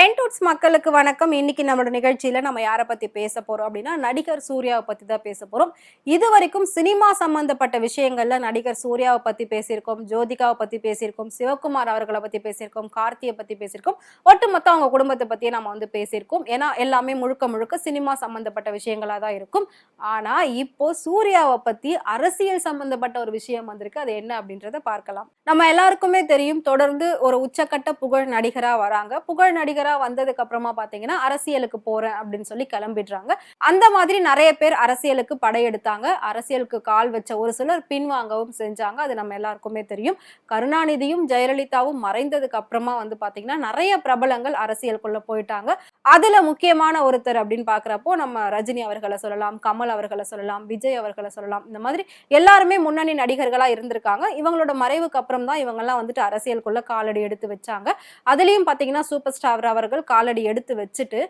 Ten மக்களுக்கு வணக்கம். இன்னைக்கு நம்மளோட நிகழ்ச்சியில் நம்ம யாரை பற்றி பேச போகிறோம் அப்படின்னா நடிகர் சூர்யாவை பற்றி தான் பேச போகிறோம் இது வரைக்கும் சினிமா சம்மந்தப்பட்ட விஷயங்களில் நடிகர் சூர்யாவை பற்றி பேசியிருக்கோம் ஜோதிகாவை பற்றி பேசியிருக்கோம் சிவகுமார் அவர்களை பற்றி பேசியிருக்கோம் கார்த்தியை பற்றி பேசியிருக்கோம். ஒட்டுமொத்த அவங்க குடும்பத்தை பற்றியே நம்ம வந்து பேசியிருக்கோம். ஏன்னா எல்லாமே முழுக்க முழுக்க சினிமா சம்மந்தப்பட்ட விஷயங்களா தான் இருக்கும். ஆனா இப்போ சூர்யாவை பற்றி அரசியல் சம்மந்தப்பட்ட ஒரு விஷயம் வந்திருக்கு. அது என்ன அப்படின்றத பார்க்கலாம். நம்ம எல்லாருக்குமே தெரியும் தொடர்ந்து ஒரு உச்சக்கட்ட புகழ் நடிகரா வராங்க. புகழ் நடிகரா வந்ததுக்கு அப்புறமா பாத்தீங்கன்னா அரசியலுக்கு போறேன் அப்படின்னு சொல்லி கிளம்பிடுறாங்க. அந்த மாதிரி நிறைய பேர் அரசியலுக்கு படையெடுத்தாங்க அரசியலுக்கு கால் வச்ச ஒரு சிலர் பின்வாங்கவும் செஞ்சாங்க. அது நம்ம எல்லாருக்குமே தெரியும். கருணாநிதியும் ஜெயலலிதாவும் மறைந்ததுக்கு அப்புறமா வந்து பாத்தீங்கன்னா நிறைய பிரபலங்கள் அரசியலுக்குள்ள போயிட்டாங்க. அதுல முக்கியமான ஒருத்தர் அப்படின்னு பாக்குறப்போ நம்ம ரஜினி அவர்களை சொல்லலாம் கமல் அவர்களை சொல்லலாம் விஜய் அவர்களை சொல்லலாம். இந்த மாதிரி எல்லாருமே முன்னணி நடிகர்களா இருந்திருக்காங்க. இவங்களோட மறைவுக்கு அப்புறம் தான் இவங்கெல்லாம் வந்துட்டு அரசியலுக்குள்ள காலடி எடுத்து வச்சாங்க. அதுலயும் பாத்தீங்கன்னா சூப்பர் ஸ்டார் அவர்கள் காலடி எடுத்து வச்சுட்டு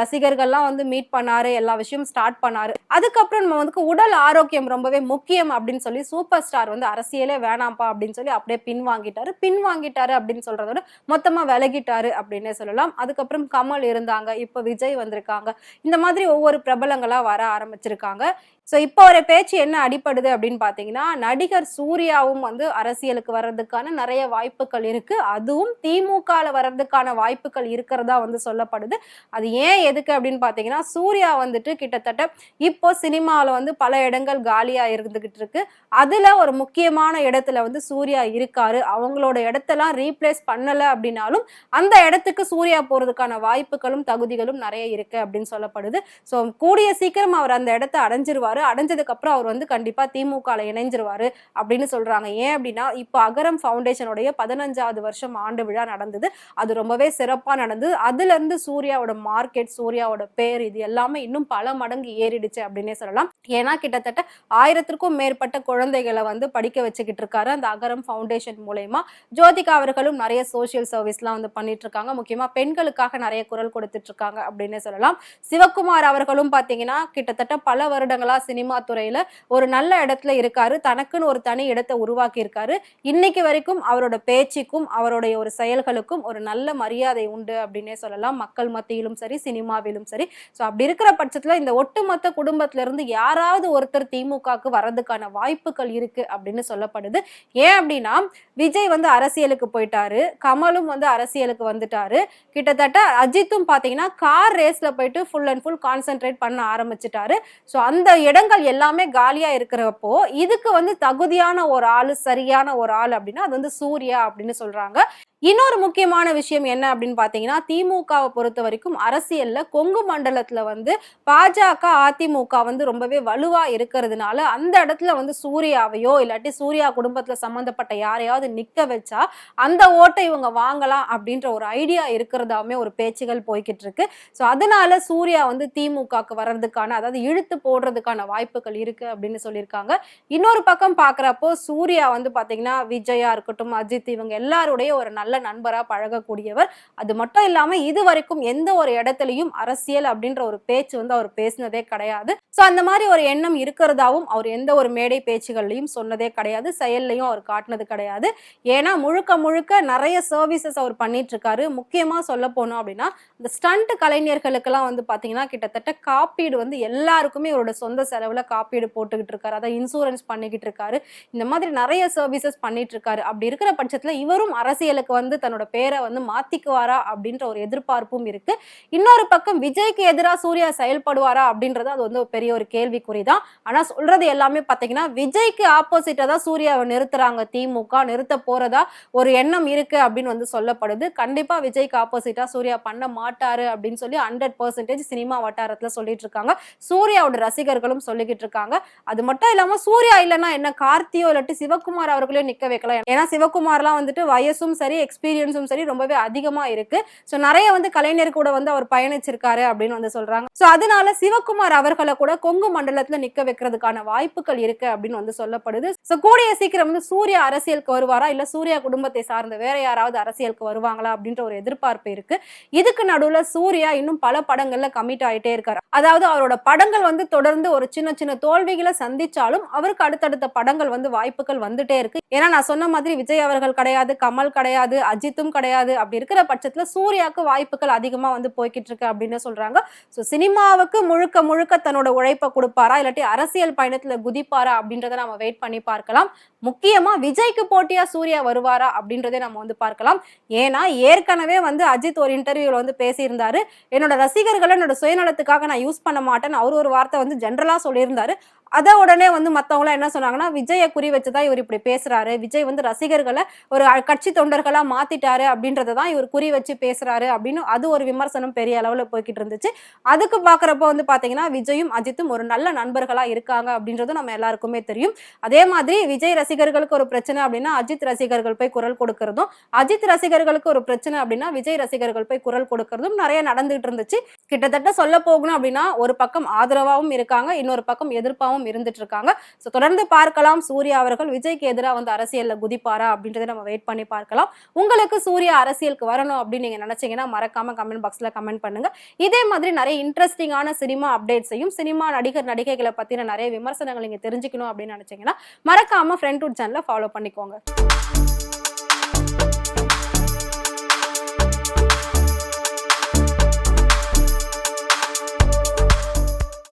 ரசிகர்கள்லாம் வந்து மீட் பண்ணாரு எல்லா விஷயமும் ஸ்டார்ட் பண்ணாரு. அதுக்கப்புறம் நம்ம வந்து உடல் ஆரோக்கியம் ரொம்பவே முக்கியம் அப்படின்னு சொல்லி சூப்பர் ஸ்டார் வந்து அரசியலே வேணாம்ப்பா அப்படின்னு சொல்லி அப்படியே பின் வாங்கிட்டாரு. பின் வாங்கிட்டாரு அப்படின்னு சொல்றதோட விட மொத்தமா விலகிட்டாரு அப்படின்னே சொல்லலாம். அதுக்கப்புறம் கமல் இருந்தாங்க இப்போ விஜய் வந்திருக்காங்க. இந்த மாதிரி ஒவ்வொரு பிரபலங்களா வர ஆரம்பிச்சிருக்காங்க. ஸோ இப்போ ஒரு பேச்சு என்ன அடிப்படுது அப்படின்னு பார்த்தீங்கன்னா நடிகர் சூர்யாவும் வந்து அரசியலுக்கு வர்றதுக்கான நிறைய வாய்ப்புகள் இருக்கு. அதுவும் திமுகவில் வர்றதுக்கான வாய்ப்புகள் இருக்கிறதா வந்து சொல்லப்படுது. அது ஏன் எதுக்கு அப்படின்னு பார்த்தீங்கன்னா சூர்யா வந்துட்டு கிட்டத்தட்ட இப்போ சினிமாவில் வந்து பல இடங்கள் காலியாக இருந்துகிட்டு இருக்கு. அதில் ஒரு முக்கியமான இடத்துல வந்து சூர்யா இருக்காரு. அவங்களோட இடத்தெல்லாம் ரீப்ளேஸ் பண்ணலை அப்படின்னாலும் அந்த இடத்துக்கு சூர்யா போகிறதுக்கான வாய்ப்புகளும் தகுதிகளும் நிறைய இருக்கு அப்படின்னு சொல்லப்படுது. ஸோ கூடிய சீக்கிரம் அவர் அந்த இடத்த அடைஞ்சிருவார். அடைஞ்சதுக்கு அப்புறம் அவர் வந்து கண்டிப்பா திமுகல இணைஞ்சிருவாரு அப்படின்னு சொல்றாங்க. ஏன் அப்படின்னா இப்போ அகரம் ஃபவுண்டேஷனுடைய பதினஞ்சாவது வருஷம் ஆண்டு விழா நடந்தது. அது ரொம்பவே சிறப்பா நடந்தது. அதுல இருந்து சூர்யாவோட மார்க்கெட் சூர்யாவோட பேர் இது எல்லாமே இன்னும் பல மடங்கு ஏறிடுச்சு அப்படின்னே சொல்லலாம். ஏன்னா கிட்டத்தட்ட ஆயிரத்திற்கும் மேற்பட்ட குழந்தைகளை வந்து படிக்க வச்சுக்கிட்டு இருக்காரு அந்த அகரம் ஃபவுண்டேஷன் மூலயமா. ஜோதிகா அவர்களும் நிறைய சோஷியல் சர்வீஸ்லாம் வந்து பண்ணிட்டு இருக்காங்க. முக்கியமா பெண்களுக்காக நிறைய குரல் கொடுத்துட்டு இருக்காங்க அப்படின்னு சொல்லலாம். சிவகுமார் அவர்களும் பாத்தீங்கன்னா கிட்டத்தட்ட பல வருடங்களா சினிமா துறையில ஒரு நல்ல இடத்துல இருக்காரு. தனக்குன்னு ஒரு தனி இடத்தை உருவாக்கி இருக்காரு இன்னைக்கு வரைக்கும் அவரோட பேச்சுக்கும் அவருடைய ஒரு செயல்களுக்கும் ஒரு நல்ல மரியாதை உண்டு அப்படின்னே சொல்லலாம். மக்கள் மத்தியிலும் சரி சினிமாவிலும் சரி. ஸோ அப்படி இருக்கிற பட்சத்துல இந்த ஒட்டுமொத்த குடும்பத்துல இருந்து யாராவது ஒருத்தர் திமுகவுக்கு வர்றதுக்கான வாய்ப்புகள் இருக்கு அப்படின்னு சொல்லப்படுது. ஏன் அப்படின்னா விஜய் வந்து அரசியலுக்கு போயிட்டாரு. கமலும் வந்து அரசியலுக்கு வந்துட்டாரு. கிட்டத்தட்ட அஜித்தும் பாத்தீங்கன்னா கார் ரேஸ்ல போயிட்டு ஃபுல் அண்ட் ஃபுல் கான்சென்ட்ரேட் பண்ண ஆரம்பிச்சிட்டாரு. ஸோ அந்த இடங்கள் எல்லாமே காலியா இருக்கிறப்போ இதுக்கு வந்து தகுதியான ஒரு ஆள் சரியான ஒரு ஆள் அப்படின்னா அது வந்து சூர்யா அப்படின்னு சொல்றாங்க. இன்னொரு முக்கியமான விஷயம் என்ன அப்படின்னு பார்த்தீங்கன்னா திமுகவை பொறுத்த வரைக்கும் அரசியல்ல கொங்கு மண்டலத்துல வந்து பாஜக அதிமுக வந்து ரொம்பவே வலுவா இருக்கிறதுனால அந்த இடத்துல வந்து சூர்யாவையோ இல்லாட்டி சூர்யா குடும்பத்துல சம்மந்தப்பட்ட யாரையாவது நிக்க வச்சா அந்த ஓட்டை இவங்க வாங்கலாம் அப்படின்ற ஒரு ஐடியா இருக்கிறதாவுமே ஒரு பேச்சுகள் போய்கிட்டு இருக்கு. ஸோ அதனால சூர்யா வந்து திமுகக்கு வர்றதுக்கான அதாவது இழுத்து போடுறதுக்கான வாய்ப்புகள் இருக்கு அப்படின்னு சொல்லியிருக்காங்க. இன்னொரு பக்கம் பாக்குறப்போ சூர்யா வந்து பாத்தீங்கன்னா விஜயா இருக்கட்டும் அஜித் இவங்க எல்லாருடைய ஒரு நல்ல நண்பரா பழகக்கூடியவர். அது மட்டும் இல்லாம இது வரைக்கும் எந்த ஒரு இடத்துலயும் அரசியல் அப்படின்ற ஒரு பேச்சு வந்து அவர் பேசினதே கிடையாது. சோ அந்த மாதிரி ஒரு எண்ணம் இருக்கிறதாவும் அவர் எந்த ஒரு மேடை பேச்சுகள்லையும் சொன்னதே கிடையாது. செயல்லையும் அவர் காட்டினது கிடையாது. ஏன்னா முழுக்க முழுக்க நிறைய சர்வீசஸ் அவர் பண்ணிட்டு இருக்காரு முக்கியமா சொல்ல போனோம் அப்படின்னா இந்த ஸ்டண்ட் கலைஞர்களுக்கெல்லாம் வந்து பாத்தீங்கன்னா கிட்டத்தட்ட காப்பீடு வந்து எல்லாருக்குமே இவரோட சொந்த செலவுல காப்பீடு போட்டுக்கிட்டு இருக்காரு. அதை இன்சூரன்ஸ் பண்ணிக்கிட்டு இருக்காரு. இந்த மாதிரி நிறைய சர்வீசஸ் பண்ணிட்டு இருக்காரு அப்படி இருக்கிற பட்சத்துல இவரும் அரசியலுக்கு வந்து தன்னோட பேரை வந்து மாத்திக்குவாரா அப்படின்ற ஒரு எதிர்பார்ப்பும் இருக்கு. இன்னொரு பக்கம் விஜய்க்கு எதிராக சூர்யா செயல்படுவாரா அப்படின்றது அது வந்து ஒரு பெரிய ஒரு கேள்விக்குறி தான் ஆனா சொல்றது எல்லாமே பாத்தீங்கன்னா விஜய்க்கு ஆப்போசிட்டா தான் சூர்யாவை நிறுத்துறாங்க திமுக நிறுத்த போறதா ஒரு எண்ணம் இருக்கு அப்படின்னு வந்து சொல்லப்படுது. கண்டிப்பா விஜய்க்கு ஆப்போசிட்டா சூர்யா பண்ண மாட்டாரு அப்படின்னு சொல்லி ஹண்ட்ரட் பர்சன்டேஜ் சினிமா வட்டாரத்துல சொல்லிட்டு இருக்காங்க. சூர்யாவோட ரசிகர்களும் சொல்லிக்கிட்டு இருக்காங்க. அது மட்டும் இல்லாம சூர்யா இல்லைன்னா என்ன கார்த்தியோ இல்லாட்டி சிவகுமார் அவர்களையும் நிக்க வைக்கலாம். ஏன்னா சிவகுமார்லாம் வந்துட்டு வயசும் சரி எக்ஸ்பீரியன்ஸும் சரி ரொம்பவே அதிகமா இருக்கு. ஸோ நிறைய வந்து கலைஞர் கூட வந்து அவர் பயணிச்சிருக்காரு அப்படின்னு வந்து சொல்றாங்க. ஸோ அதனால சிவகுமார் அவர்களை கூட கொங்கு மண்டலத்துல நிக்க வைக்கிறதுக்கான வாய்ப்புகள் இருக்கு அப்படின்னு வந்து சொல்லப்படுது. ஸோ கூடிய சீக்கிரம் வந்து சூர்யா அரசியலுக்கு வருவாரா? இல்ல சூர்யா குடும்பத்தை சார்ந்த வேற யாராவது அரசியலுக்கு வருவாங்களா? அப்படின்ற ஒரு எதிர்பார்ப்பு இருக்கு. இதுக்கு நடுவுல சூர்யா இன்னும் பல படங்கள்ல கமிட் ஆயிட்டே இருக்காரு. அதாவது அவரோட படங்கள் வந்து தொடர்ந்து ஒரு சின்ன சின்ன தோல்விகளை சந்திச்சாலும் அவருக்கு அடுத்தடுத்த படங்கள் வந்து வாய்ப்புகள் வந்துட்டே இருக்கு. ஏன்னா நான் சொன்ன மாதிரி விஜய் அவர்கள் கிடையாது கமல் கிடையாது கிடையாது அஜித்தும் கிடையாது. அப்படி இருக்கிற பட்சத்துல சூர்யாவுக்கு வாய்ப்புகள் அதிகமா வந்து போய்கிட்டு இருக்கு அப்படின்னு சொல்றாங்க. ஸோ சினிமாவுக்கு முழுக்க முழுக்க தன்னோட உழைப்பை கொடுப்பாரா? இல்லாட்டி அரசியல் பயணத்துல குதிப்பாரா? அப்படின்றத நம்ம வெயிட் பண்ணி பார்க்கலாம். முக்கியமா விஜய்க்கு போட்டியா சூர்யா வருவாரா? அப்படின்றதே நம்ம வந்து பார்க்கலாம். ஏன்னா ஏற்கனவே வந்து அஜித் ஒரு இன்டர்வியூல வந்து பேசியிருந்தாரு. என்னோட ரசிகர்களை என்னோட சுயநலத்துக்காக நான் யூஸ் பண்ண மாட்டேன்னு அவர் ஒரு வார்த்தை வந்து ஜென்ரலா சொல்லியிருந்தாரு. அதை உடனே வந்து மற்றவங்களாம் என்ன சொன்னாங்கன்னா விஜயை குறி வச்சுதான் இவர் இப்படி பேசுறாரு. விஜய் வந்து ரசிகர்களை ஒரு கட்சி தொண்டர்களா மாத்திட்டாரு அப்படின்றத தான் இவர் குறி வச்சு பேசுறாரு. அப்படின்னு அது ஒரு விமர்சனம் பெரிய அளவுல போய்கிட்டு இருந்துச்சு. அதுக்கு பார்க்குறப்ப வந்து பாத்தீங்கன்னா விஜயும் அஜித்தும் ஒரு நல்ல நண்பர்களா இருக்காங்க அப்படின்றது நம்ம எல்லாருக்குமே தெரியும். அதே மாதிரி விஜய் ரசிகர்களுக்கு ஒரு பிரச்சனை அப்படின்னா அஜித் ரசிகர்கள் போய் குரல் கொடுக்கறதும் அஜித் ரசிகர்களுக்கு ஒரு பிரச்சனை அப்படின்னா விஜய் ரசிகர்கள் போய் குரல் கொடுக்கறதும் நிறைய நடந்துகிட்டு இருந்துச்சு. கிட்டத்தட்ட சொல்ல போகணும் அப்படின்னா ஒரு பக்கம் ஆதரவாகவும் இருக்காங்க இன்னொரு பக்கம் எதிர்ப்பாகவும் இருந்துட்டு இருக்காங்க ஸோ தொடர்ந்து பார்க்கலாம். சூர்யா அவர்கள் விஜய்க்கு எதிராக வந்து அரசியலில் குதிப்பாரா அப்படின்றத நம்ம வெயிட் பண்ணி பார்க்கலாம். உங்களுக்கு சூர்யா அரசியலுக்கு வரணும் அப்படின்னு நீங்கள் நினச்சிங்கன்னா மறக்காம கமெண்ட் பாக்ஸில் கமெண்ட் பண்ணுங்க. இதே மாதிரி நிறைய இன்ட்ரெஸ்டிங்கான சினிமா அப்டேட்ஸையும் சினிமா நடிகர் நடிகைகளை பற்றின நிறைய விமர்சனங்கள் நீங்கள் தெரிஞ்சுக்கணும் அப்படின்னு நினச்சிங்கன்னா மறக்காம ஃப்ரெண்ட் வுட் சேனலை ஃபாலோ பண்ணிக்கோங்க.